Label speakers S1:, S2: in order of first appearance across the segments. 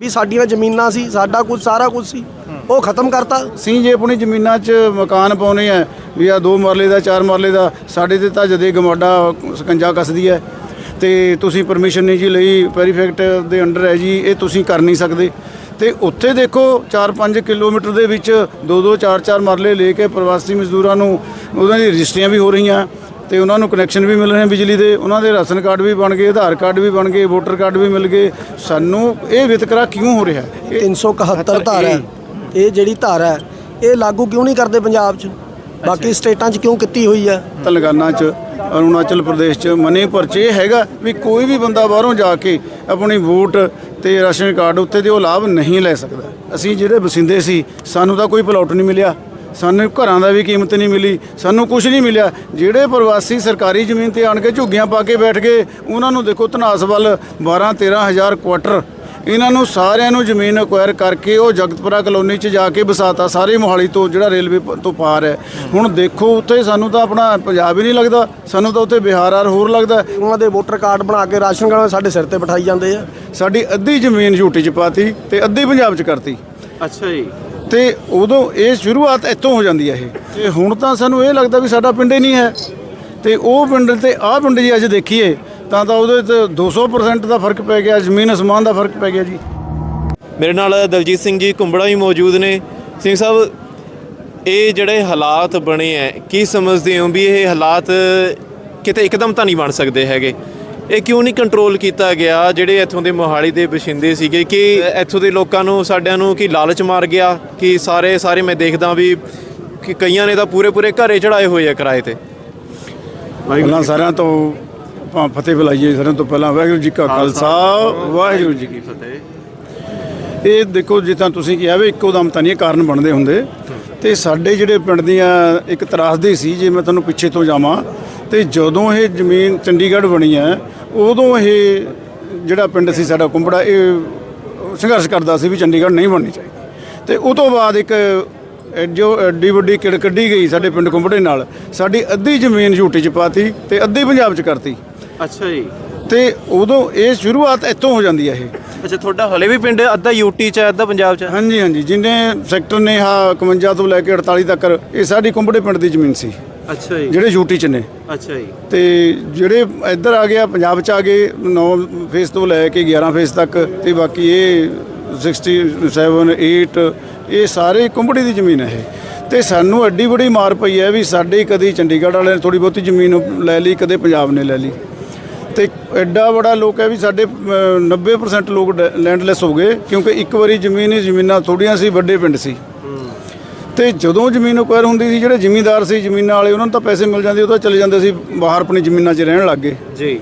S1: ਵੀ ਸਾਡੀਆਂ ਜ਼ਮੀਨਾਂ ਸੀ, ਸਾਡਾ ਕੁਝ, ਸਾਰਾ ਕੁਝ ਸੀ। ਉਹ ਖਤਮ ਕਰਤਾ।
S2: ਅਸੀਂ ਜੇ ਆਪਣੀ ਜ਼ਮੀਨਾਂ 'ਚ ਮਕਾਨ ਪਾਉਣੇ ਆ, ਵੀ ਆ ਦੋ ਮਰਲੇ ਦਾ, ਚਾਰ ਮਰਲੇ ਦਾ, ਸਾਡੇ ਤੇ ਤਾਂ ਜਦੇ ਗਮਾਡਾ ਸਕੰਜਾ ਕੱਸਦੀ ਹੈ ਤੇ ਤੁਸੀਂ ਪਰਮਿਸ਼ਨ ਨਹੀਂ ਜੀ ਲਈ ਪੈਰੀਫੈਕਟ ਦੇ ਅੰਡਰ ਹੈ ਜੀ, ਇਹ ਤੁਸੀਂ ਕਰ ਨਹੀਂ ਸਕਦੇ। ਤੇ ਉੱਥੇ ਦੇਖੋ 4-5 ਕਿਲੋਮੀਟਰ ਦੇ ਵਿੱਚ ਦੋ ਦੋ ਚਾਰ ਚਾਰ ਮਰਲੇ ਲੈ ਕੇ ਪ੍ਰਵਾਸੀ ਮਜ਼ਦੂਰਾਂ ਨੂੰ, ਉਹਨਾਂ ਦੀ ਰਜਿਸਟਰੀਆਂ ਵੀ ਹੋ ਰਹੀਆਂ। ਤੇ ਉਹਨਾਂ ਨੂੰ ਕਨੈਕਸ਼ਨ ਵੀ ਮਿਲ ਰਹੇ ਬਿਜਲੀ ਦੇ ਉਹਨਾਂ ਦੇ ਰਾਸ਼ਨ ਕਾਰਡ ਵੀ ਬਣ ਗਏ ਆਧਾਰ ਕਾਰਡ ਵੀ ਬਣ ਗਏ ਵੋਟਰ ਕਾਰਡ ਵੀ ਮਿਲ ਗਏ। ਸਾਨੂੰ ਇਹ ਵਿਤਕਰਾ ਕਿਉਂ ਹੋ ਰਿਹਾ ਹੈ? ਇਹ
S1: 371 ਧਾਰਾ। ਇਹ ਜਿਹੜੀ ਧਾਰਾ ਹੈ ਇਹ ਲਾਗੂ ਕਿਉਂ ਨਹੀਂ ਕਰਦੇ ਪੰਜਾਬ 'ਚ? ਬਾਕੀ ਸਟੇਟਾਂ 'ਚ ਕਿਉਂ ਕੀਤੀ ਹੋਈ ਹੈ?
S2: ਤੇਲੰਗਾਨਾ ਚ ਅਰੁਣਾਚਲ ਪ੍ਰਦੇਸ਼ ਚ ਮਨੀਪੁਰ ਚ ਇਹ ਹੈਗਾ ਵੀ ਕੋਈ ਵੀ ਬੰਦਾ ਬਾਹਰੋਂ ਜਾ ਕੇ ਆਪਣੀ ਵੋਟ ਤੇ ਰਾਸ਼ਨ ਕਾਰਡ ਉੱਤੇ ਦੇ ਉਹ ਲਾਭ ਨਹੀਂ ਲੈ ਸਕਦਾ। ਅਸੀਂ ਜਿਹੜੇ ਵਸਿੰਦੇ ਸੀ ਸਾਨੂੰ ਤਾਂ ਕੋਈ ਪਲਾਟ ਨਹੀਂ ਮਿਲਿਆ। ਸਾਨੂੰ ਘਰਾਂ ਦਾ ਵੀ ਕੀਮਤ ਨਹੀਂ ਮਿਲੀ ਸਾਨੂੰ ਕੁਝ ਨਹੀਂ ਮਿਲਿਆ। ਜਿਹੜੇ ਪ੍ਰਵਾਸੀ ਸਰਕਾਰੀ ਜ਼ਮੀਨ ਤੇ ਆਣ ਕੇ ਝੁੱਗੀਆਂ ਪਾ ਕੇ ਬੈਠ ਗਏ ਉਹਨਾਂ ਨੂੰ ਦੇਖੋ ਧਨਾਸ ਵੱਲ 12 13000 ਕੁਆਟਰ। ਇਹਨਾਂ ਨੂੰ ਸਾਰਿਆਂ ਨੂੰ ਜ਼ਮੀਨ ਅਕਵਾਇਰ ਕਰਕੇ ਉਹ ਜਗਤਪੁਰਾ ਕਲੋਨੀ 'ਚ ਜਾ ਕੇ ਵਸਾਤਾ ਸਾਰੇ ਮੋਹਾਲੀ ਤੋਂ ਜਿਹੜਾ ਰੇਲਵੇ ਤੋਂ ਪਾਰ ਹੈ। ਹੁਣ ਦੇਖੋ ਉੱਥੇ ਸਾਨੂੰ ਤਾਂ ਆਪਣਾ ਪੰਜਾਬ ਹੀ ਨਹੀਂ ਲੱਗਦਾ ਸਾਨੂੰ ਤਾਂ ਉੱਥੇ ਬਿਹਾਰ ਆਰ ਹੋਰ ਲੱਗਦਾ।
S1: ਉਹਨਾਂ ਦੇ ਵੋਟਰ ਕਾਰਡ ਬਣਾ ਕੇ ਰਾਸ਼ਨ ਕਾਰਡ ਸਾਡੇ ਸਿਰ ਤੇ ਬਿਠਾਈ ਜਾਂਦੇ ਆ।
S2: ਸਾਡੀ ਅੱਧੀ ਜ਼ਮੀਨ ਯੂਟੀ 'ਚ ਪਾਤੀ ਤੇ ਅੱਧੀ ਪੰਜਾਬ 'ਚ ਕਰਤੀ।
S3: ਅੱਛਾ ਜੀ।
S2: ਤੇ ਉਦੋਂ ਇਹ ਸ਼ੁਰੂਆਤ ਇੱਥੋਂ ਹੋ ਜਾਂਦੀ ਹੈ ਇਹ। ਤੇ ਹੁਣ ਤਾਂ ਸਾਨੂੰ ਇਹ ਲੱਗਦਾ ਵੀ ਸਾਡਾ ਪਿੰਡ ਹੀ ਨਹੀਂ ਹੈ। ਤੇ ਉਹ ਪਿੰਡ ਤੇ ਆਹ ਪਿੰਡ ਜੀ ਅੱਜ ਦੇਖੀਏ, ਤਾਂ ਤਾਂ ਉਹਦੇ ਤੇ 200% ਦਾ ਫ਼ਰਕ ਪੈ ਗਿਆ, ਜ਼ਮੀਨ ਅਸਮਾਨ ਦਾ ਫ਼ਰਕ ਪੈ ਗਿਆ ਜੀ।
S3: ਮੇਰੇ ਨਾਲ ਦਲਜੀਤ ਸਿੰਘ ਜੀ ਕੁੰਬੜਾ ਵੀ ਮੌਜੂਦ ਨੇ। ਸਿੰਘ ਸਾਹਿਬ, ਇਹ ਜਿਹੜੇ ਹਾਲਾਤ ਬਣੇ ਐ ਕੀ ਸਮਝਦੇ ਹੋ ਵੀ ਇਹ ਹਾਲਾਤ ਕਿਤੇ ਇੱਕਦਮ ਤਾਂ ਨਹੀਂ ਬਣ ਸਕਦੇ ਹੈਗੇ? ਇਹ ਕਿਉਂ ਨਹੀਂ ਕੰਟਰੋਲ ਕੀਤਾ ਗਿਆ? ਜਿਹੜੇ ਇੱਥੋਂ ਦੇ ਮੋਹਾਲੀ ਦੇ ਵਸਿੰਦੇ ਸੀਗੇ ਕਿ ਇੱਥੋਂ ਦੇ ਲੋਕਾਂ ਨੂੰ ਸਾਡਿਆਂ ਨੂੰ ਕੀ ਲਾਲਚ ਮਾਰ ਗਿਆ? ਕਿ ਸਾਰੇ ਸਾਰੇ ਮੈਂ ਦੇਖਦਾ ਵੀ ਕਿ ਕਈਆਂ ਨੇ ਤਾਂ ਪੂਰੇ ਪੂਰੇ ਘਰੇ ਚੜਾਏ ਹੋਏ ਆ ਕਿਰਾਏ ਤੇ।
S2: ਪਹਿਲਾਂ ਸਾਰਿਆਂ ਤੋਂ ਆਪਾਂ ਫਤਿਹ ਬੁਲਾਈਏ ਸਾਰਿਆਂ ਤੋਂ ਪਹਿਲਾਂ ਵਾਹਿਗੁਰੂ ਜੀ ਕਾ ਖਾਲਸਾ ਵਾਹਿਗੁਰੂ ਜੀ ਕੀ
S3: ਫਤਿਹ।
S2: ਇਹ ਦੇਖੋ ਜਿੱਦਾਂ ਤੁਸੀਂ ਕਿਹਾ ਵੀ ਇੱਕੋ ਦਮ ਤਾਂ ਨਹੀਂ ਇਹ ਕਾਰਨ ਬਣਦੇ ਹੁੰਦੇ। ਤੇ ਸਾਡੇ ਜਿਹੜੇ ਪਿੰਡ ਦੀਆਂ ਇੱਕ ਤਰਾਸਦੀ ਸੀ ਜੇ ਮੈਂ ਤੁਹਾਨੂੰ ਪਿੱਛੇ ਤੋਂ ਜਾਵਾਂ ਤੇ ਜਦੋਂ ਇਹ ਜ਼ਮੀਨ ਚੰਡੀਗੜ੍ਹ ਬਣੀ ਹੈ ਉਦੋਂ ਇਹ ਜਿਹੜਾ ਪਿੰਡ ਸੀ ਸਾਡਾ ਕੁੰਬੜਾ ਇਹ ਸੰਘਰਸ਼ ਕਰਦਾ ਸੀ ਵੀ ਚੰਡੀਗੜ੍ਹ ਨਹੀਂ ਬਣਨੀ ਚਾਹੀਦੀ। ਤੇ ਉਹ ਤੋਂ ਬਾਅਦ ਇੱਕ ਜੋ ਐਡੀ ਵੱਡੀ ਕਿੜ ਕੱਢੀ ਗਈ ਸਾਡੇ ਪਿੰਡ ਕੁੰਬੜੇ ਨਾਲ ਸਾਡੀ ਅੱਧੀ ਜ਼ਮੀਨ ਯੂਟੀ ਚ ਪਾਤੀ ਤੇ ਅੱਧੀ ਪੰਜਾਬ ਚ ਕਰਤੀ।
S3: ਅੱਛਾ ਜੀ।
S2: ਤੇ ਉਦੋਂ ਇਹ ਸ਼ੁਰੂਆਤ ਇੱਥੋਂ ਹੋ ਜਾਂਦੀ ਹੈ ਇਹ।
S3: ਅੱਛਾ ਤੁਹਾਡਾ ਹਲੇ ਵੀ ਪਿੰਡ ਅੱਧਾ ਯੂਟੀ ਚ ਹੈ, ਅੱਧਾ ਪੰਜਾਬ ਚ?
S2: ਹਾਂਜੀ ਹਾਂਜੀ ਜਿੰਨੇ ਸੈਕਟਰ ਨੇ ਆ 51 ਤੋਂ ਲੈ ਕੇ 48 ਤੱਕ ਇਹ ਸਾਡੀ ਕੁੰਬੜੇ ਪਿੰਡ ਦੀ ਜ਼ਮੀਨ ਸੀ।
S3: ਅੱਛਾ ਜੀ।
S2: ਜਿਹੜੇ ਯੂਟੀ ਚ ਨੇ।
S3: ਅੱਛਾ ਜੀ।
S2: ਤੇ ਜਿਹੜੇ ਇੱਧਰ ਆ ਗਿਆ ਪੰਜਾਬ ਚ ਆ ਗਏ 9 ਫੇਸ ਤੋਂ ਲੈ ਕੇ 11 ਫੇਸ ਤੱਕ ਤੇ ਬਾਕੀ ਇਹ 67 8 ਇਹ ਸਾਰੇ ਕੁੰਬੜੀ ਦੀ ਜ਼ਮੀਨ ਹੈ ਤੇ ਸਾਨੂੰ ਐਡੀ ਬੜੀ ਮਾਰ ਪਈ ਹੈ ਵੀ ਸਾਡੇ ਕਦੀ ਚੰਡੀਗੜ੍ਹ ਵਾਲਿਆਂ ਨੇ ਥੋੜੀ ਬਹੁਤੀ ਜ਼ਮੀਨ ਲੈ ਲਈ ਕਦੇ ਪੰਜਾਬ ਨੇ ਲੈ ਲਈ। ਤੇ ਐਡਾ ਬੜਾ ਲੋਕ ਹੈ ਵੀ ਸਾਡੇ ਅਹ, 90% ਲੋਕ ਲੈਂਡਲੈਸ ਹੋ ਗਏ ਕਿਉਂਕਿ ਇੱਕ ਵਾਰੀ ਜ਼ਮੀਨ ਹੀ ਜ਼ਮੀਨਾਂ ਥੋੜੀਆਂ ਸੀ ਵੱਡੇ ਪਿੰਡ ਸੀ। ਤੇ ਜਦੋਂ ਜ਼ਮੀਨ ਅਕਵਾਇਰ ਹੁੰਦੀ ਸੀ ਜਿਹੜੇ ਜ਼ਿਮੀਂਦਾਰ ਸੀ ਜ਼ਮੀਨਾਂ ਵਾਲੇ ਉਹਨਾਂ ਨੂੰ ਤਾਂ ਪੈਸੇ ਮਿਲ ਜਾਂਦੇ ਉਹ ਤਾਂ ਚਲੇ ਜਾਂਦੇ ਸੀ ਬਾਹਰ ਆਪਣੀ ਜ਼ਮੀਨਾਂ 'ਚ ਰਹਿਣ ਲੱਗ ਗਏ।
S3: ਜੀ।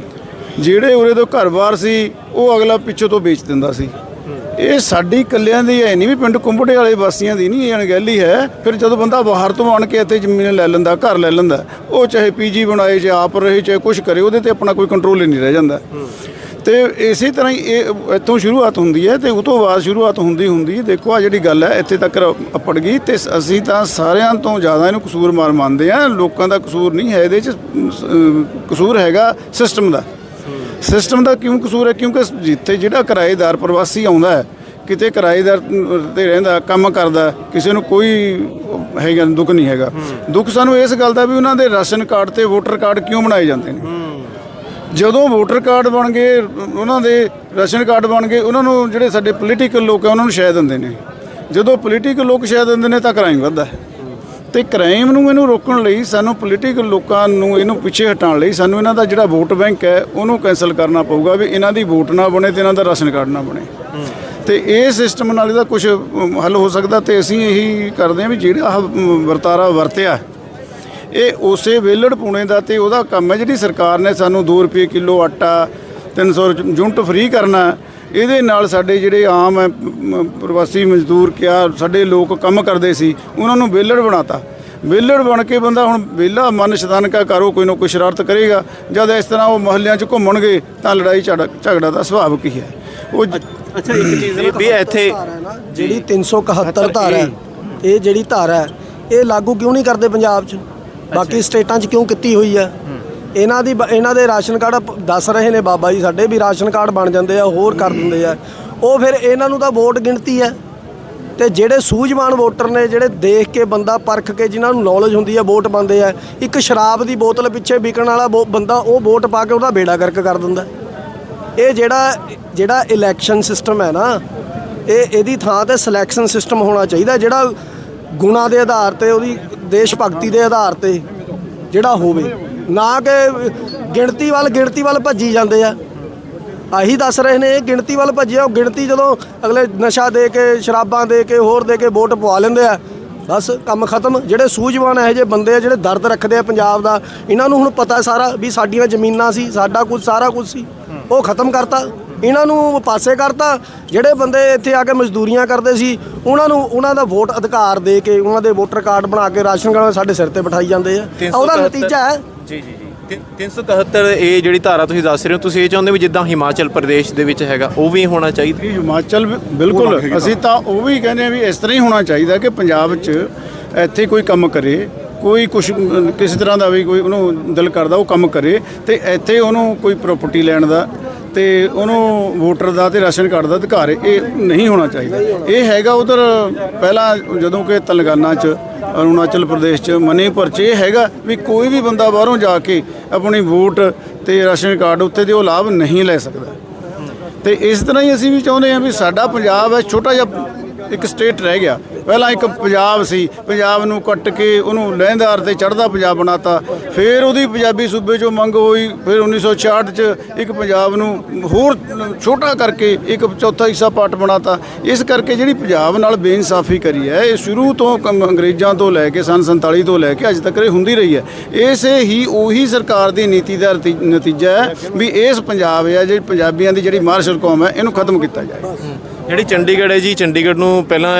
S2: ਜਿਹੜੇ ਉਰੇ ਤੋਂ ਘਰ-ਬਾਰ ਸੀ ਉਹ ਅਗਲਾ ਪਿੱਛੋਂ ਤੋਂ ਵੇਚ ਦਿੰਦਾ ਸੀ। ਇਹ ਸਾਡੀ ਕੱਲਿਆਂ ਦੀ ਹੈ ਨਹੀਂ ਵੀ ਪਿੰਡ ਕੁੰਬੜੇ ਵਾਲੇ ਵਾਸੀਆਂ ਦੀ ਨਹੀਂ ਇਹ ਅਣਗਹਿਲੀ ਹੈ ਫਿਰ ਜਦੋਂ ਬੰਦਾ ਬਾਹਰ ਤੋਂ ਆਣ ਕੇ ਇੱਥੇ ਜ਼ਮੀਨ ਲੈ ਲੈਂਦਾ ਘਰ ਲੈ ਲੈਂਦਾ ਉਹ ਚਾਹੇ ਪੀਜੀ ਬਣਾਏ ਚਾਹੇ ਆਪ ਰਹੇ ਚਾਹੇ ਕੁਝ ਕਰੇ ਉਹਦੇ ਤੇ ਆਪਣਾ ਕੋਈ ਕੰਟਰੋਲ ਹੀ ਨਹੀਂ ਰਹਿ ਜਾਂਦਾ। ਤੇ ਇਸੇ ਤਰ੍ਹਾਂ ਹੀ ਇਹ ਇੱਥੋਂ ਸ਼ੁਰੂਆਤ ਹੁੰਦੀ ਹੈ ਤੇ ਉਹ ਤੋਂ ਬਾਅਦ ਸ਼ੁਰੂਆਤ ਹੁੰਦੀ ਹੁੰਦੀ ਦੇਖੋ ਆ ਜਿਹੜੀ ਗੱਲ ਹੈ, ਇੱਥੇ ਤੱਕ ਅਪੜ ਗਈ ਤੇ ਅਸੀਂ ਤਾਂ ਸਾਰਿਆਂ ਤੋਂ ਜ਼ਿਆਦਾ ਇਹਨੂੰ ਕਸੂਰ ਮਾਰ ਮੰਨਦੇ ਆ ਲੋਕਾਂ ਦਾ ਕਸੂਰ ਨਹੀਂ ਹੈ ਇਹਦੇ ਚ ਕਸੂਰ ਹੈਗਾ ਸਿਸਟਮ ਦਾ। ਸਿਸਟਮ ਦਾ ਕਿਉਂ ਕਸੂਰ ਹੈ? ਕਿਉਂਕਿ ਜਿੱਥੇ ਜਿਹੜਾ ਕਿਰਾਏਦਾਰ ਪ੍ਰਵਾਸੀ ਆਉਂਦਾ ਹੈ, ਕਿਤੇ ਕਿਰਾਏਦਾਰ ਤੇ ਰਹਿੰਦਾ, ਕੰਮ ਕਰਦਾ, ਕਿਸੇ ਨੂੰ ਕੋਈ ਹੈਗਾ, ਦੁੱਖ ਨਹੀਂ ਹੈਗਾ। ਦੁੱਖ ਸਾਨੂੰ ਇਸ ਗੱਲ ਦਾ ਵੀ ਉਹਨਾਂ ਦੇ ਰਾਸ਼ਨ ਕਾਰਡ ਤੇ ਵੋਟਰ ਕਾਰਡ ਕਿਉਂ ਬਣਾਏ ਜਾਂਦੇ ਨੇ? ਜਦੋਂ ਵੋਟਰ ਕਾਰਡ ਬਣ ਗਏ ਉਹਨਾਂ ਦੇ ਰਾਸ਼ਨ ਕਾਰਡ ਬਣ ਗਏ ਉਹਨਾਂ ਨੂੰ ਜਿਹੜੇ ਸਾਡੇ ਪੋਲੀਟੀਕਲ ਲੋਕ ਆ ਉਹਨਾਂ ਨੂੰ ਸ਼ਾਇਦ ਦਿੰਦੇ ਨੇ। ਜਦੋਂ ਪੋਲੀਟੀਕਲ ਲੋਕ ਸ਼ਾਇਦ ਦਿੰਦੇ ਨੇ ਤਾਂ ਕ੍ਰਾਈਮ ਵੱਧਦਾ ਹੈ। ਤੇ ਕ੍ਰਾਈਮ ਨੂੰ ਇਹਨੂੰ ਰੋਕਣ ਲਈ ਸਾਨੂੰ ਪੋਲੀਟੀਕਲ ਲੋਕਾਂ ਨੂੰ ਇਹਨੂੰ ਪਿੱਛੇ ਹਟਾਉਣ ਲਈ ਸਾਨੂੰ ਇਹਨਾਂ ਦਾ ਜਿਹੜਾ ਵੋਟ ਬੈਂਕ ਹੈ ਉਹਨੂੰ ਕੈਨਸਲ ਕਰਨਾ ਪਊਗਾ ਵੀ ਇਹਨਾਂ ਦੀ ਵੋਟ ਨਾ ਬਣੇ ਤੇ ਇਹਨਾਂ ਦਾ ਰਾਸ਼ਨ ਕਾਰਡ ਨਾ ਬਣੇ। ਤੇ ਇਹ ਸਿਸਟਮ ਨਾਲ ਇਹਦਾ ਕੁਝ ਹੱਲ ਹੋ ਸਕਦਾ ਤੇ ਅਸੀਂ ਇਹੀ ਕਰਦੇ ਹਾਂ ਵੀ ਜਿਹੜਾ ਆਹ, ਵਰਤਾਰਾ ਵਰਤਿਆ ਇਹ ਉਸੇ ਵੇਲੜ ਪੁਣੇ ਦਾ ਤੇ ਉਹਦਾ ਕੰਮ ਹੈ ਜਿਹੜੀ ਸਰਕਾਰ ਨੇ ਸਾਨੂੰ 2 ਰੁਪਏ ਕਿਲੋ ਆਟਾ 300 ਯੂਨਿਟ ਫ੍ਰੀ ਕਰਨਾ ਇਹਦੇ ਨਾਲ ਸਾਡੇ ਜਿਹੜੇ ਆਮ ਪ੍ਰਵਾਸੀ ਮਜ਼ਦੂਰ ਕਿਆ ਸਾਡੇ ਲੋਕ ਕੰਮ ਕਰਦੇ ਸੀ ਉਹਨਾਂ ਨੂੰ ਵੇਲੜ ਬਣਾਤਾ। ਵੇਲੜ ਬਣ ਕੇ ਬੰਦਾ ਹੁਣ ਵੇਲਾ ਮਨ ਸ਼ੈਤਾਨ ਕਾ ਕਰੋ ਕੋਈ ਨਾ ਕੋਈ ਸ਼ਰਾਰਤ ਕਰੇਗਾ। ਜਦ ਇਸ ਤਰ੍ਹਾਂ ਉਹ ਮਹੱਲਿਆਂ 'ਚ ਘੁੰਮਣਗੇ ਤਾਂ ਲੜਾਈ ਝਗੜਾ ਦਾ ਸੁਭਾਵਿਕ ਹੀ ਹੈ? ਉਹ
S3: ਅੱਛਾ ਇੱਕ ਚੀਜ਼ ਵੀ ਇੱਥੇ
S1: ਜਿਹੜੀ 371 ਧਾਰਾ ਹੈ ਇਹ ਜਿਹੜੀ ਧਾਰਾ ਹੈ ਇਹ ਲਾਗੂ ਕਿਉਂ ਨਹੀਂ ਕਰਦੇ ਪੰਜਾਬ 'ਚ? ਬਾਕੀ ਸਟੇਟਾਂ 'ਚ ਕਿਉਂ ਕੀਤੀ ਹੋਈ ਹੈ ਇਹਨਾਂ ਦੀ ਬ- ਇਹਨਾਂ ਦੇ ਰਾਸ਼ਨ ਕਾਰਡ ਦੱਸ ਰਹੇ ਨੇ ਬਾਬਾ ਜੀ ਸਾਡੇ ਵੀ ਰਾਸ਼ਨ ਕਾਰਡ ਬਣ ਜਾਂਦੇ ਆ, ਹੋਰ ਕਰ ਦਿੰਦੇ ਆ। ਉਹ ਫਿਰ ਇਹਨਾਂ ਨੂੰ ਤਾਂ ਵੋਟ ਗਿਣਤੀ ਹੈ ਤੇ ਜਿਹੜੇ ਸੂਝਵਾਨ ਵੋਟਰ ਨੇ, ਜਿਹੜੇ ਦੇਖ ਕੇ ਬੰਦਾ ਪਰਖ ਕੇ ਜਿਨ੍ਹਾਂ ਨੂੰ ਨੌਲੇਜ ਹੁੰਦੀ ਹੈ ਵੋਟ ਪਾਉਂਦੇ ਆ, ਇੱਕ ਸ਼ਰਾਬ ਦੀ ਬੋਤਲ ਪਿੱਛੇ ਵਿਕਣ ਵਾਲਾ ਵੋ- ਬੰਦਾ ਉਹ ਵੋਟ ਪਾ ਕੇ ਉਹਦਾ ਬੇੜਾ ਗਰਕ ਕਰ ਦਿੰਦਾ। ਇਹ ਜਿਹੜਾ ਜਿਹੜਾ ਇਲੈਕਸ਼ਨ ਸਿਸਟਮ ਹੈ ਨਾ, ਇਹ, ਇਹਦੀ ਥਾਂ ਤੇ ਸਿਲੈਕਸ਼ਨ ਸਿਸਟਮ ਹੋਣਾ ਚਾਹੀਦਾ, ਜਿਹੜਾ ਗੁਣਾ ਦੇ ਆਧਾਰ ਤੇ ਉਹਦੀ ਦੇਸ਼ ਭਗਤੀ ਦੇ ਆਧਾਰ ਤੇ ਜਿਹੜਾ ਹੋਵੇ, ਨਾ ਕਿ ਗਿਣਤੀ ਵੱਲ ਗਿਣਤੀ ਵੱਲ ਭੱਜੀ ਜਾਂਦੇ ਆ। ਆਹੀ ਦੱਸ ਰਹੇ ਨੇ, ਇਹ ਗਿਣਤੀ ਵੱਲ ਭੱਜਿਆ, ਉਹ ਗਿਣਤੀ ਜਦੋਂ ਅਗਲੇ ਨਸ਼ਾ ਦੇ ਕੇ, ਸ਼ਰਾਬਾਂ ਦੇ ਕੇ, ਹੋਰ ਦੇ ਕੇ ਵੋਟ ਪਵਾ ਲੈਂਦੇ ਆ, ਬਸ ਕੰਮ ਖਤਮ। ਜਿਹੜੇ ਸੂਝਵਾਨ ਇਹੋ ਜਿਹੇ ਬੰਦੇ ਆ, ਜਿਹੜੇ ਦਰਦ ਰੱਖਦੇ ਆ ਪੰਜਾਬ ਦਾ, ਇਹਨਾਂ ਨੂੰ ਹੁਣ ਪਤਾ ਸਾਰਾ ਵੀ ਸਾਡੀਆਂ ਜ਼ਮੀਨਾਂ ਸੀ, ਸਾਡਾ ਕੁਝ ਸਾਰਾ ਕੁਝ ਸੀ, ਉਹ ਖਤਮ ਕਰਤਾ। ਇਹਨਾਂ ਨੂੰ ਪਾਸੇ ਕਰਤਾ ਜਿਹੜੇ ਬੰਦੇ ਇੱਥੇ ਆ ਕੇ ਮਜ਼ਦੂਰੀਆਂ ਕਰਦੇ ਸੀ ਉਹਨਾਂ ਨੂੰ ਉਹਨਾਂ ਦਾ ਵੋਟ ਅਧਿਕਾਰ ਦੇ ਕੇ ਉਹਨਾਂ ਦੇ ਵੋਟਰ ਕਾਰਡ ਬਣਾ ਕੇ ਰਾਸ਼ਨ ਕਾਰਡ ਸਾਡੇ ਸਿਰ ਤੇ ਬਿਠਾਈ ਜਾਂਦੇ ਆ। ਉਹਦਾ
S3: 373
S1: ਨਤੀਜਾ ਹੈ।
S3: ਜੀ ਜੀ ਜੀ। 373 ਇਹ ਜਿਹੜੀ ਧਾਰਾ ਤੁਸੀਂ ਦੱਸ ਰਹੇ ਹੋ ਤੁਸੀਂ ਇਹ ਚਾਹੁੰਦੇ ਵੀ ਜਿੱਦਾਂ ਹਿਮਾਚਲ ਪ੍ਰਦੇਸ਼ ਦੇ ਵਿੱਚ ਹੈਗਾ ਉਹ ਵੀ ਹੋਣਾ ਚਾਹੀਦਾ?
S2: ਇਹ ਹਿਮਾਚਲ ਬਿਲਕੁਲ। ਅਸੀਂ ਤਾਂ ਉਹ ਵੀ ਕਹਿੰਦੇ ਆ ਵੀ ਇਸ ਤਰ੍ਹਾਂ ਹੀ ਹੋਣਾ ਚਾਹੀਦਾ ਕਿ ਪੰਜਾਬ 'ਚ ਇੱਥੇ ਕੋਈ ਕੰਮ ਕਰੇ ਕੋਈ ਕੁਛ ਅਮ, ਕਿਸੇ ਤਰ੍ਹਾਂ ਦਾ ਵੀ ਕੋਈ ਉਹਨੂੰ ਦਿਲ ਕਰਦਾ ਉਹ ਕੰਮ ਕਰੇ ਤੇ ਇੱਥੇ ਉਹਨੂੰ ਕੋਈ ਪ੍ਰਾਪਰਟੀ ਲੈਣ ਦਾ ਤੇ ਉਹਨੂੰ ਵੋਟਰ ਦਾ ਤੇ ਰਾਸ਼ਨ ਕਾਰਡ ਦਾ ਅਧਿਕਾਰ ਇਹ ਨਹੀਂ ਹੋਣਾ ਚਾਹੀਦਾ। ਇਹ ਹੈਗਾ ਉਧਰ ਪਹਿਲਾਂ ਜਦੋਂ ਕਿ ਤੇਲੰਗਾਨਾ 'ਚ, ਅਰੁਣਾਚਲ ਪ੍ਰਦੇਸ਼ 'ਚ, ਮਨੀਪੁਰ 'ਚ ਇਹ ਹੈਗਾ ਵੀ ਕੋਈ ਵੀ ਬੰਦਾ ਬਾਹਰੋਂ ਜਾ ਕੇ ਆਪਣੀ ਵੋਟ ਤੇ ਰਾਸ਼ਨ ਕਾਰਡ ਉੱਤੇ ਦੇ ਉਹ ਲਾਭ ਨਹੀਂ ਲੈ ਸਕਦਾ। ਤੇ ਇਸ ਤਰ੍ਹਾਂ ਹੀ ਅਸੀਂ ਵੀ ਚਾਹੁੰਦੇ ਹਾਂ ਵੀ ਸਾਡਾ ਪੰਜਾਬ ਹੈ, ਛੋਟਾ ਜਿਹਾ ਇੱਕ ਸਟੇਟ ਰਹਿ ਗਿਆ। ਪਹਿਲਾਂ ਇੱਕ ਪੰਜਾਬ ਸੀ, ਪੰਜਾਬ ਨੂੰ ਕੱਟ ਕੇ ਉਹਨੂੰ ਲਹਿੰਦਾਰ ਤੇ ਚੜ੍ਹਦਾ ਪੰਜਾਬ ਬਣਾਤਾ। ਫਿਰ ਉਹਦੀ ਪੰਜਾਬੀ ਸੂਬੇ 'ਚੋਂ ਮੰਗ ਹੋਈ, ਫਿਰ 1966 'ਚ ਇੱਕ ਪੰਜਾਬ ਨੂੰ ਹੋਰ ਛੋਟਾ ਕਰਕੇ ਇੱਕ ਚੌਥਾ ਹਿੱਸਾ ਪਾਰਟ ਬਣਾਤਾ। ਇਸ ਕਰਕੇ ਜਿਹੜੀ ਪੰਜਾਬ ਨਾਲ ਬੇਇਨਸਾਫੀ ਕਰੀ ਹੈ, ਇਹ ਸ਼ੁਰੂ ਤੋਂ ਕੰਮ ਅੰਗਰੇਜ਼ਾਂ ਤੋਂ ਲੈ ਕੇ ਸੰਨ 47 ਤੋਂ ਲੈ ਕੇ ਅੱਜ ਤੱਕ ਇਹ ਹੁੰਦੀ ਰਹੀ ਹੈ। ਇਸੇ ਹੀ ਉਹੀ ਸਰਕਾਰ ਦੀ ਨੀਤੀ ਦਾ ਨਤੀ- ਨਤੀਜਾ ਹੈ ਵੀ ਇਸ ਪੰਜਾਬ ਹੈ ਜਿਹੜੀ ਪੰਜਾਬੀਆਂ ਦੀ ਜਿਹੜੀ ਮਾਰਸ਼ਲ ਕੌਮ ਹੈ, ਇਹਨੂੰ ਖਤਮ ਕੀਤਾ ਜਾਏ।
S3: ਜਿਹੜੀ ਚੰਡੀਗੜ੍ਹ ਹੈ ਜੀ, ਚੰਡੀਗੜ੍ਹ ਨੂੰ ਪਹਿਲਾਂ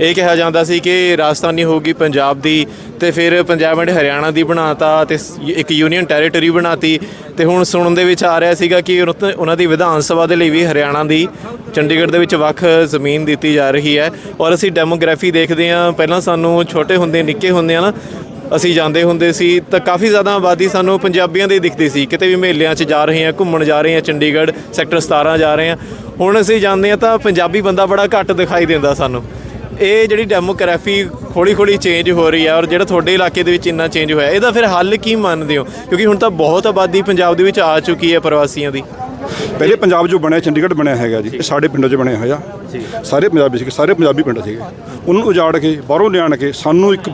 S3: ਇਹ ਕਿਹਾ ਜਾਂਦਾ ਸੀ ਕਿ ਰਾਜਧਾਨੀ ਹੋਊਗੀ ਪੰਜਾਬ ਦੀ ਤੇ ਫਿਰ ਪੰਜਾਬ ਐਂਡ ਹਰਿਆਣਾ ਦੀ ਬਣਾਤਾ ਤੇ ਸ- ਇੱਕ ਯੂਨੀਅਨ ਟੈਰੀਟਰੀ ਬਣਾਤੀ ਤੇ ਹੁਣ ਸੁਣਨ ਦੇ ਵਿੱਚ ਆ ਰਿਹਾ ਸੀਗਾ ਕਿ ਉਹਨਾਂ ਦੀ ਵਿਧਾਨ ਸਭਾ ਦੇ ਲਈ ਵੀ ਹਰਿਆਣਾ ਦੀ ਚੰਡੀਗੜ੍ਹ ਦੇ ਵਿੱਚ ਵੱਖ ਜ਼ਮੀਨ ਦਿੱਤੀ ਜਾ ਰਹੀ ਹੈ ਔਰ ਅਸੀਂ ਡੈਮੋਗ੍ਰਾਫੀ ਦੇਖਦੇ ਹਾਂ। ਪਹਿਲਾਂ ਸਾਨੂੰ ਛੋਟੇ ਹੁੰਦੇ, ਨਿੱਕੇ ਹੁੰਦੇ ਆ ਨਾ ਅਸੀਂ ਜਾਂਦੇ ਹੁੰਦੇ ਸੀ, ਤਾਂ ਕਾਫੀ ਜ਼ਿਆਦਾ ਆਬਾਦੀ ਸਾਨੂੰ ਪੰਜਾਬੀਆਂ ਦੀ ਦਿਖਦੀ ਸੀ। ਕਿਤੇ ਵੀ ਮੇਲਿਆਂ 'ਚ ਜਾ ਰਹੇ ਹਾਂ, ਘੁੰਮਣ ਜਾ ਰਹੇ ਹਾਂ, ਚੰਡੀਗੜ੍ਹ ਸੈਕਟਰ 17 ਜਾ ਰਹੇ ਹਾਂ, ਹੁਣ ਅਸੀਂ ਜਾਂਦੇ ਹਾਂ ਤਾਂ ਪੰਜਾਬੀ ਬੰਦਾ ਬੜਾ ਘੱਟ ਦਿਖਾਈ ਦਿੰਦਾ ਸਾਨੂੰ। ਇਹ ਜਿਹੜੀ ਡੈਮੋਗ੍ਰਾਫੀ ਖੋੜੀ ਖੋੜੀ ਚੇਂਜ ਹੋ ਰਹੀ ਹੈ ਔਰ ਜਿਹੜਾ ਤੁਹਾਡੇ ਇਲਾਕੇ ਦੇ ਵਿੱਚ ਇੰਨਾ ਚੇਂਜ ਹੋਇਆ, ਇਹਦਾ ਫਿਰ ਹੱਲ ਕੀ ਮੰਨਦੇ ਹੋ? ਕਿਉਂਕਿ ਹੁਣ ਤਾਂ ਬਹੁਤ ਆਬਾਦੀ ਪੰਜਾਬ ਦੇ ਵਿੱਚ ਆ ਚੁੱਕੀ ਹੈ ਪ੍ਰਵਾਸੀਆਂ ਦੀ।
S4: ਪਹਿਲੇ ਪੰਜਾਬ ਜੋ ਬਣਿਆ ਚੰਡੀਗੜ੍ਹ ਬਣਿਆ ਹੈਗਾ ਜੀ ਇਹ ਸਾਡੇ ਪਿੰਡਾਂ 'ਚ ਬਣਿਆ ਹੋਇਆ। ਸਾਰੇ ਪੰਜਾਬੀ ਸੀਗੇ ਸਾਰੇ ਪੰਜਾਬੀ ਪਿੰਡ ਸੀਗੇ। ਉਹਨਾਂ ਨੂੰ ਉਜਾੜ ਕੇ ਬਾਹਰੋਂ ਲਿਆਣ ਕੇ ਸਾਨੂੰ ਇੱਕ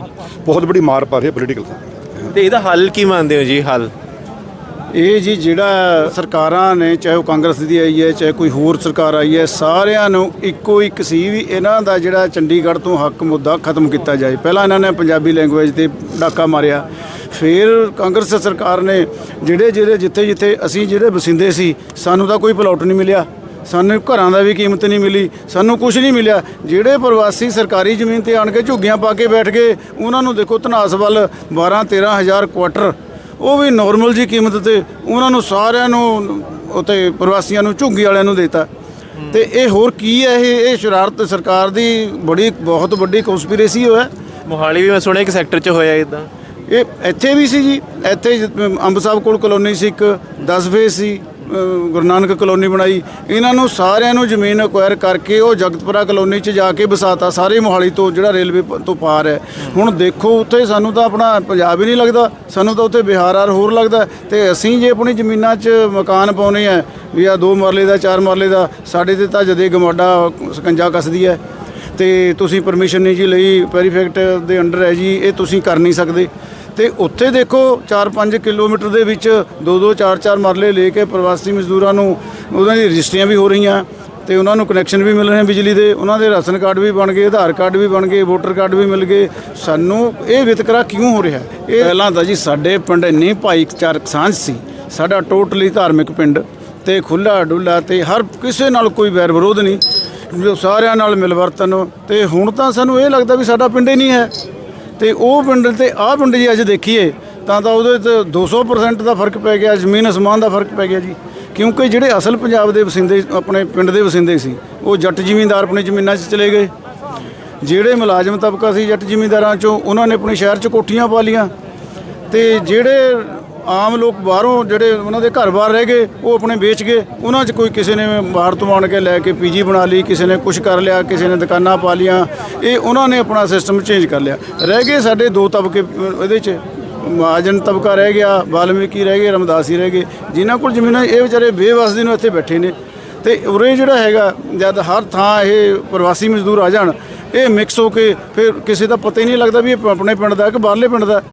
S4: ਬਹੁਤ ਵੱਡੀ ਮਾਰ ਪਾ ਰਹੀ ਹੈ ਪੋਲੀਟੀਕਲ
S3: ਤੇ। ਇਹਦਾ ਹੱਲ ਕੀ ਮੰਨਦੇ ਹੋ ਜੀ ਹੱਲ?
S2: ਇਹ ਜੀ ਜਿਹੜਾ ਸਰਕਾਰਾਂ ਨੇ ਚਾਹੇ ਉਹ ਕਾਂਗਰਸ ਦੀ ਆਈ ਹੈ ਚਾਹੇ ਕੋਈ ਹੋਰ ਸਰਕਾਰ ਆਈ ਹੈ ਸਾਰਿਆਂ ਨੂੰ ਇੱਕੋ ਇੱਕ ਸੀ ਵੀ ਇਹਨਾਂ ਦਾ ਜਿਹੜਾ ਚੰਡੀਗੜ੍ਹ ਤੋਂ ਹੱਕ ਮੁੱਦਾ ਖਤਮ ਕੀਤਾ ਜਾਏ। ਪਹਿਲਾਂ ਇਹਨਾਂ ਨੇ ਪੰਜਾਬੀ ਲੈਂਗੁਏਜ ਤੇ ਡਾਕਾ ਮਾਰਿਆ। ਫਿਰ ਕਾਂਗਰਸ ਸਰਕਾਰ ਨੇ ਜਿਹੜੇ ਜਿਹੜੇ ਜਿੱਥੇ ਜਿੱਥੇ ਅਸੀਂ ਜਿਹੜੇ ਵਸਿੰਦੇ ਸੀ, ਸਾਨੂੰ ਤਾਂ ਕੋਈ ਪਲਾਟ ਨਹੀਂ ਮਿਲਿਆ। ਸਾਨੂੰ ਘਰਾਂ ਦਾ ਵੀ ਕੀਮਤ ਨਹੀਂ ਮਿਲੀ, ਸਾਨੂੰ ਕੁਝ ਨਹੀਂ ਮਿਲਿਆ। ਜਿਹੜੇ ਪ੍ਰਵਾਸੀ ਸਰਕਾਰੀ ਜ਼ਮੀਨ ਤੇ ਆਣ ਕੇ ਝੁੱਗੀਆਂ ਪਾ ਕੇ ਬੈਠ ਗਏ, ਉਹਨਾਂ ਨੂੰ ਦੇਖੋ ਧਨਾਸ ਵੱਲ 12 13000 ਕੁਆਟਰ ਉਹ ਵੀ ਨਾਰਮਲ ਜੀ ਕੀਮਤ ਤੇ ਉਹਨਾਂ ਨੂੰ ਸਾਰਿਆਂ ਨੂੰ ਉਤੇ ਪ੍ਰਵਾਸੀਆਂ ਨੂੰ, ਝੁੱਗੀ ਵਾਲਿਆਂ ਨੂੰ ਦੇਤਾ। ਤੇ ਇਹ ਹੋਰ ਕੀ ਹੈ ਇਹ? ਇਹ ਸ਼ਰਾਰਤ ਸਰਕਾਰ ਦੀ ਬੜੀ, ਬਹੁਤ ਵੱਡੀ ਕਨਸਪੀਰੇਸੀ ਹੋਇਆ।
S3: ਮੋਹਾਲੀ ਵੀ ਮੈਂ ਸੁਣਿਆ ਇੱਕ ਸੈਕਟਰ 'ਚ ਹੋਇਆ ਇਦਾਂ
S2: ਇਹ ਇੱਥੇ ਵੀ ਸੀ ਜੀ। ਇੱਥੇ ਜ- ਅੰਬ ਸਾਹਿਬ ਕੋਲ ਕਲੋਨੀ ਸੀ ਇੱਕ 10 ਫੇਸ ਸੀ। ਗੁਰੂ ਨਾਨਕ ਕਲੋਨੀ ਬਣਾਈ। ਇਹਨਾਂ ਨੂੰ ਸਾਰਿਆਂ ਨੂੰ ਜ਼ਮੀਨ ਅਕਵਾਇਰ ਕਰਕੇ ਉਹ ਜਗਤਪੁਰਾ ਕਲੋਨੀ 'ਚ ਜਾ ਕੇ ਵਸਾਤਾ। ਸਾਰੇ ਮੋਹਾਲੀ ਤੋਂ, ਜਿਹੜਾ ਰੇਲਵੇ ਤੋਂ ਪਾਰ ਹੈ। ਹੁਣ ਦੇਖੋ, ਉੱਥੇ ਸਾਨੂੰ ਤਾਂ ਆਪਣਾ ਪੰਜਾਬ ਹੀ ਨਹੀਂ ਲੱਗਦਾ। ਸਾਨੂੰ ਤਾਂ ਉੱਥੇ ਬਿਹਾਰ ਆਰ ਹੋਰ ਲੱਗਦਾ। ਤੇ ਅਸੀਂ ਜੇ ਆਪਣੀ ਜ਼ਮੀਨਾਂ 'ਚ ਮਕਾਨ ਪਾਉਨੇ ਆ, ਵੀ ਆ ਦੋ ਮਰਲੇ ਦਾ, ਚਾਰ ਮਰਲੇ ਦਾ, ਸਾਡੇ ਤੇ ਤਾਂ ਜਦੇ ਗਮਾਡਾ ਸਕੰਜਾ ਕੱਸਦੀ ਹੈ। ਤੇ ਤੁਸੀਂ ਪਰਮਿਸ਼ਨ ਨਹੀਂ ਜੀ ਲਈ ਪੈਰੀਫੈਕਟ ਦੇ ਅੰਡਰ ਹੈ ਜੀ, ਇਹ ਤੁਸੀਂ ਕਰ ਨਹੀਂ ਸਕਦੇ। ਤੇ ਉੱਥੇ ਦੇਖੋ 4-5 ਕਿਲੋਮੀਟਰ ਦੇ ਵਿੱਚ 2-2 4-4 ਮਰਲੇ ਲੈ ਕੇ ਪ੍ਰਵਾਸੀ ਮਜ਼ਦੂਰਾਂ ਨੂੰ ਉਹਨਾਂ ਦੀ ਰਜਿਸਟਰੀਆਂ ਵੀ ਹੋ ਰਹੀਆਂ ਤੇ ਉਹਨਾਂ ਨੂੰ ਕਨੈਕਸ਼ਨ ਵੀ ਮਿਲ ਰਹੇ ਬਿਜਲੀ ਦੇ, ਉਹਨਾਂ ਦੇ ਰਾਸ਼ਨ ਕਾਰਡ ਵੀ ਬਣ ਗਏ, ਆਧਾਰ ਕਾਰਡ ਵੀ ਬਣ ਗਏ ਵੋਟਰ ਕਾਰਡ ਵੀ ਮਿਲ ਗਏ। ਸਾਨੂੰ ਇਹ ਵਿਤਕਰਾ ਕਿਉਂ ਹੋ ਰਿਹਾ ਇਹ ਪਹਿਲਾਂ ਤਾਂ ਜੀ ਸਾਡੇ ਪਿੰਡ ਇੰਨੀ ਭਾਈਚਾਰਕ ਸਾਂਝ ਸੀ, ਸਾਡਾ ਟੋਟਲੀ ਧਾਰਮਿਕ ਪਿੰਡ ਤੇ ਖੁੱਲਾ ਡੁੱਲਾ ਤੇ ਹਰ ਕਿਸੇ ਨਾਲ ਕੋਈ ਵੈਰ ਵਿਰੋਧ ਨਹੀਂ, ਜੋ ਸਾਰਿਆਂ ਨਾਲ ਮਿਲਵਰਤਨ ਤੇ ਹੁਣ ਤਾਂ ਸਾਨੂੰ ਇਹ ਲੱਗਦਾ ਵੀ ਸਾਡਾ ਪਿੰਡ ਹੀ ਨਹੀਂ ਹੈ। ਤੇ ਉਹ ਪਿੰਡ ਤੇ ਆਹ ਪਿੰਡ ਜੀ ਅੱਜ ਦੇਖੀਏ, ਤਾਂ ਤਾਂ ਉਹਦੇ ਤੇ 200% ਦਾ ਫ਼ਰਕ ਪੈ ਗਿਆ, ਜ਼ਮੀਨ ਅਸਮਾਨ ਦਾ ਫ਼ਰਕ ਪੈ ਗਿਆ ਜੀ। ਕਿਉਂਕਿ ਜਿਹੜੇ ਅਸਲ ਪੰਜਾਬ ਦੇ ਵਸਿੰਦੇ, ਆਪਣੇ ਪਿੰਡ ਦੇ ਵਸਿੰਦੇ ਸੀ, ਉਹ ਜੱਟ ਜ਼ਿਮੀਂਦਾਰ ਆਪਣੀ ਜ਼ਮੀਨਾਂ 'ਚ ਚਲੇ ਗਏ। ਜਿਹੜੇ ਮੁਲਾਜ਼ਮ ਤਬਕਾ ਸੀ ਜੱਟ ਜ਼ਿਮੀਂਦਾਰਾਂ 'ਚੋਂ, ਉਹਨਾਂ ਨੇ ਆਪਣੇ ਸ਼ਹਿਰ 'ਚ ਕੋਠੀਆਂ ਪਾ ਲੀਆਂ ਤੇ ਜਿਹੜੇ ਆਮ ਲੋਕ ਬਾਹਰੋਂ ਜਿਹੜੇ ਉਹਨਾਂ ਦੇ ਘਰ-ਬਾਰ ਰਹਿ ਗਏ, ਉਹ ਆਪਣੇ ਵੇਚ ਗਏ। ਉਹਨਾਂ 'ਚ ਕੋਈ ਕਿਸੇ ਨੇ ਬਾਹਰ ਤੋਂ ਆਣ ਕੇ ਲੈ ਕੇ ਪੀਜੀ ਬਣਾ ਲਈ, ਕਿਸੇ ਨੇ ਕੁਝ ਕਰ ਲਿਆ, ਕਿਸੇ ਨੇ ਦੁਕਾਨਾਂ ਪਾ ਲੀਆਂ ਇਹ ਉਹਨਾਂ ਨੇ ਆਪਣਾ ਸਿਸਟਮ ਚੇਂਜ ਕਰ ਲਿਆ। ਰਹਿ ਗਏ ਸਾਡੇ ਦੋ ਤਬਕੇ ਇਹਦੇ 'ਚ, ਮਹਾਜਨ ਤਬਕਾ ਰਹਿ ਗਿਆ, ਵਾਲਮੀਕੀ ਰਹਿ ਗਏ, ਰਮਦਾਸੀ ਰਹਿ ਗਏ। ਜਿਨ੍ਹਾਂ ਕੋਲ ਜ਼ਮੀਨਾਂ, ਇਹ ਵਿਚਾਰੇ ਬੇਵਸਦੀ ਨੂੰ ਇੱਥੇ ਬੈਠੇ ਨੇ। ਤੇ ਉਰੇ ਜਿਹੜਾ ਹੈਗਾ, ਜਦ ਹਰ ਥਾਂ ਇਹ ਪ੍ਰਵਾਸੀ ਮਜ਼ਦੂਰ ਆ ਜਾਣ, ਇਹ ਮਿਕਸ ਹੋ ਕੇ ਫਿਰ ਕਿਸੇ ਦਾ ਪਤਾ ਹੀ ਨਹੀਂ ਲੱਗਦਾ ਵੀ ਇਹ ਆਪਣੇ ਪਿੰਡ ਦਾ ਕਿ ਬਾਹਰਲੇ ਪਿੰਡ ਦਾ